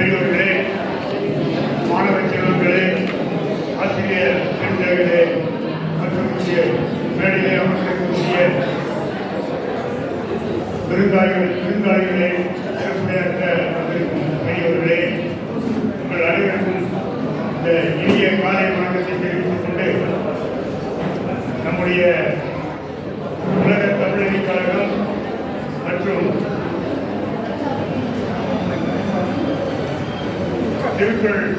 பெரியவர்களே மாணவ செல்வங்களே ஆசிரியர் பெண்களே மற்றும் இங்கே மேடையிலே அமர்ந்திருக்கக்கூடிய விருந்தாளிகள் விருந்தாளிகளே சிறப்புரையாற்ற பெரியவர்களே உங்கள் அனைவருக்கும் இந்த இனிய காலை வணக்கத்தை தெரிவித்துக் கொண்டு நம்முடைய உலக தமிழறிஞர் கழகம் மற்றும் திருக்குறள்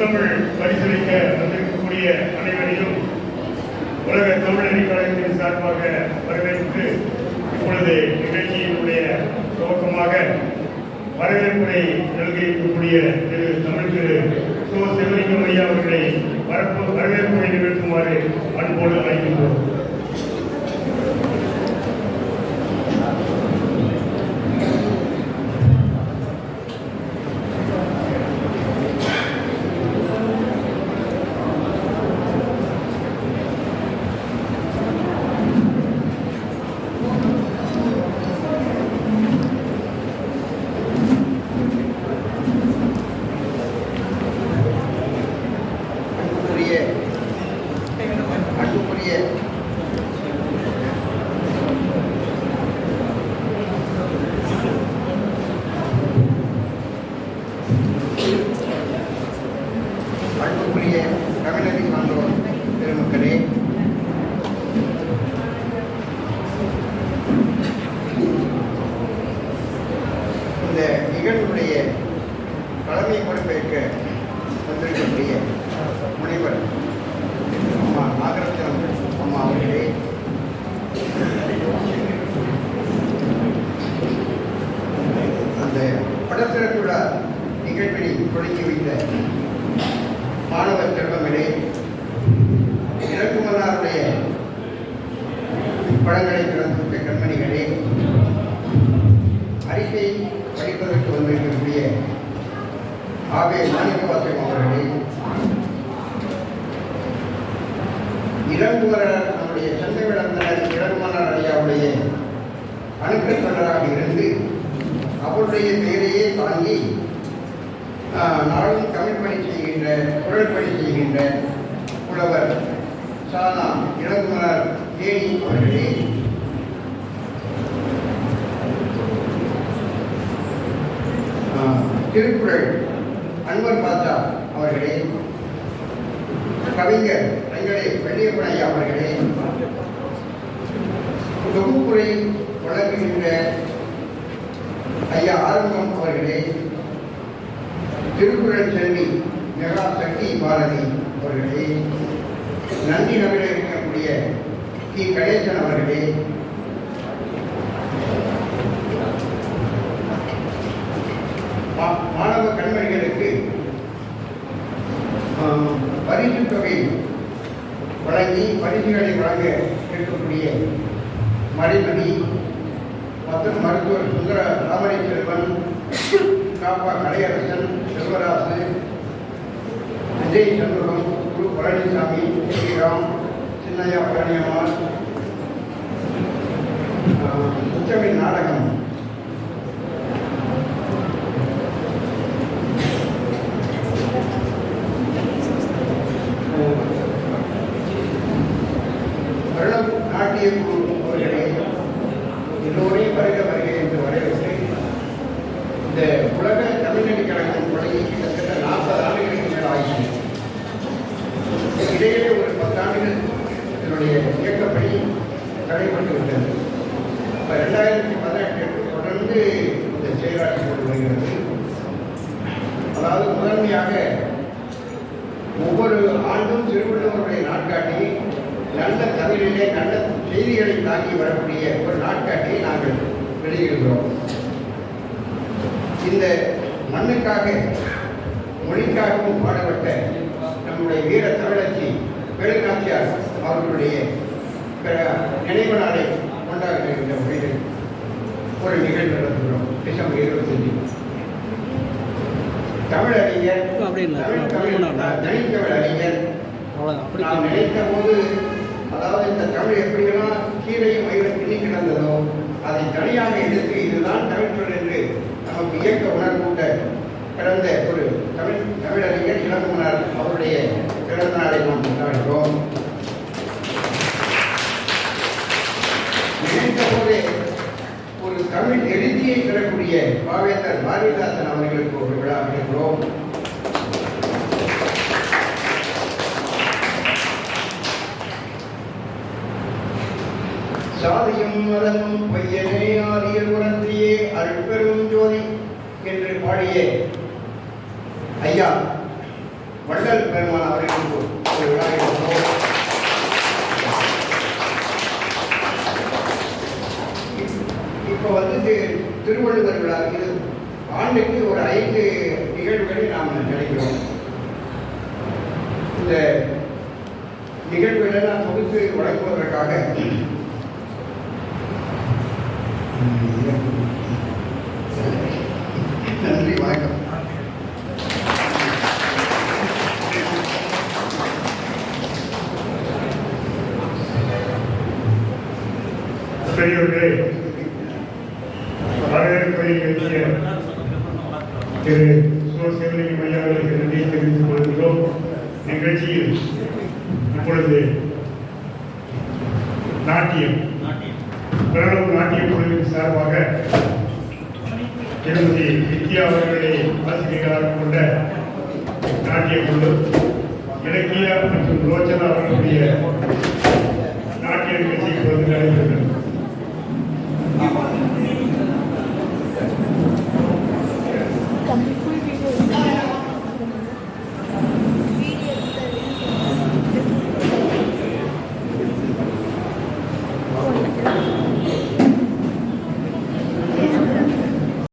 முத்தமிழ் பரிசீலிக்க வந்திருக்கக்கூடிய அனைவரையும் உலக தமிழறிஞர் கழகத்தின் சார்பாக வரவேற்று இப்பொழுது நிகழ்ச்சியினுடைய துவக்கமாக வரவேற்புரை நல்கியிருக்கக்கூடிய திரு தமிழ் திரு சோ சிவலிங்கம் ஐயா அவர்களை வரப்பு வரவேற்புரை நிகழ்த்துமாறு அன்போடு அழைக்கின்றோம். அன்புக்குரிய தமிழறி சான்றோர் பெருமக்களே. இந்த நிகழ்வுடைய தலைமை பொறுப்பேற்க வந்திருக்கக்கூடிய முனைவர் அம்மா நாகரத்னம் அம்மா அவர்களே. அந்த படத்திறப்பு நிகழ்வினை தொடங்கி வைத்த மாணவ செல்வங்களே இறக்குமனாருடைய படங்களை பிறந்த கண்மணிகளே அறிக்கை படிப்பதற்கு வந்திருக்கக்கூடிய ஆவே மாணிக்கவாசகம் அவர்களே இளங்குமரர் நம்முடைய சென்னை விளந்தனர் இளங்குமரர் ஐயாவுடைய அணுக்கத் இருந்து அவருடைய பெயரையே தாங்கி நாளும் தமிழ் பணி செய்கின்ற குரல்பணி செய்கின்ற புலவர் சானா இளங்குமார் தேனி அவர்களே. ஆஹ், திருக்குறள் அன்வர் பாத்தா அவர்களே. கவிஞர் ரங்கடே வெள்ளியப்பனையா அவர்களே. தொகுப்புரை வழங்குகின்ற ஐயா ஆரம்பம் அவர்களே. திருக்குறள் செல்வி மெகா சக்தி பாரதி அவர்களே நந்தி நகரில் இருக்கக்கூடிய கி. கணேசன் அவர்களே. மா- மாணவ கண்மணிகளுக்கு பரிசு தொகை வழங்கி பரிசுகளை வழங்க இருக்கக்கூடிய மணிமணி மற்றும் மருத்துவர் சுந்தர ராமணி செல்வன் காப்பா கலையரசன் செல்வராசு விஜய் சண்முகம் குரு பழனிசாமி ஸ்ரீராம் சின்னையா பழனியம்மாள் ஆஹ், உச்சமின் நாடகம். வருடம் நாட்டிய குழு அவர்களே எல்லோரையும் வருக வருக என்று வரவேற்று இந்த உலக தமிழ்நெடுக்கழகம் கழகம் தொடங்கி ஆண்டும் திருவள்ளுவருடைய நாட்காட்டி நல்ல தமிழிலே நல்ல செய்திகளை தாங்கி வரக்கூடிய ஒரு நாட்காட்டியை நாங்கள் வெளியிடுகிறோம். இந்த மண்ணுக்காக மொழிக்காகவும் பாடுபட்ட நம்முடைய வீர தமிழச்சி பெருநாச்சியார் அவர்களுடைய நினைவு நாளை கொண்டாடுகின்ற முறையில் ஒரு நிகழ்வு நடத்துகிறோம். டிசம்பர் இருபத்தஞ்சு தமிழறிஞர் அப்படி இல்லை. தமிழ் அறிஞர் அவ்வளோதான் அப்படி நாம் நினைத்த போது அதாவது இந்த தமிழ் எப்படியெல்லாம் கீழையும் மயிலும் பின்னி கிடந்ததோ அதை தனியாக எடுத்து இதுதான் தமிழ்ச்சொல் என்று நமக்கு இயக்க உணர்வூட்ட பிறந்த ஒரு தமிழ் தமிழறிஞர் இளங்குமனார் அவருடைய பிறந்த நாளை நாம் கொண்டாடுகிறோம் தமிழ் எழுச்சியை பெறக்கூடிய பாவேந்தர் பாரதிதாசன் அவர்களுக்கு ஒரு விழா அமைக்கிறோம் சாதியும் மதமும் பையனே ஆரியர் உணர்த்தியே அருட்பெரும் ஜோதி என்று பாடிய ஐயா வள்ளல் பெருமான் அவர்களுக்கு இப்போ வந்து திருவள்ளுவர் விழா இது ஆண்டுக்கு ஒரு ஐந்து நிகழ்வுகளை நாம் நினைக்கிறோம். இந்த நிகழ்வுகளை நான் தொகுத்து வழங்குவதற்காக நன்றி வணக்கம். பெரியவர்களே வரவேற்பை நிகழ்ச்சிய திரு சிவலிங்கம் ஐயா அவர்களுக்கு தெரிவித்துக் கொள்கிறோம் நிகழ்ச்சியில் இப்பொழுது நாட்டியம் நாட்டிய குழுவின் சார்பாக திருமதி வித்யா அவர்களை ஆசிரியராக கொண்ட நாட்டிய குழு இலக்கிய மற்றும் ரோச்சனா அவர்களுடைய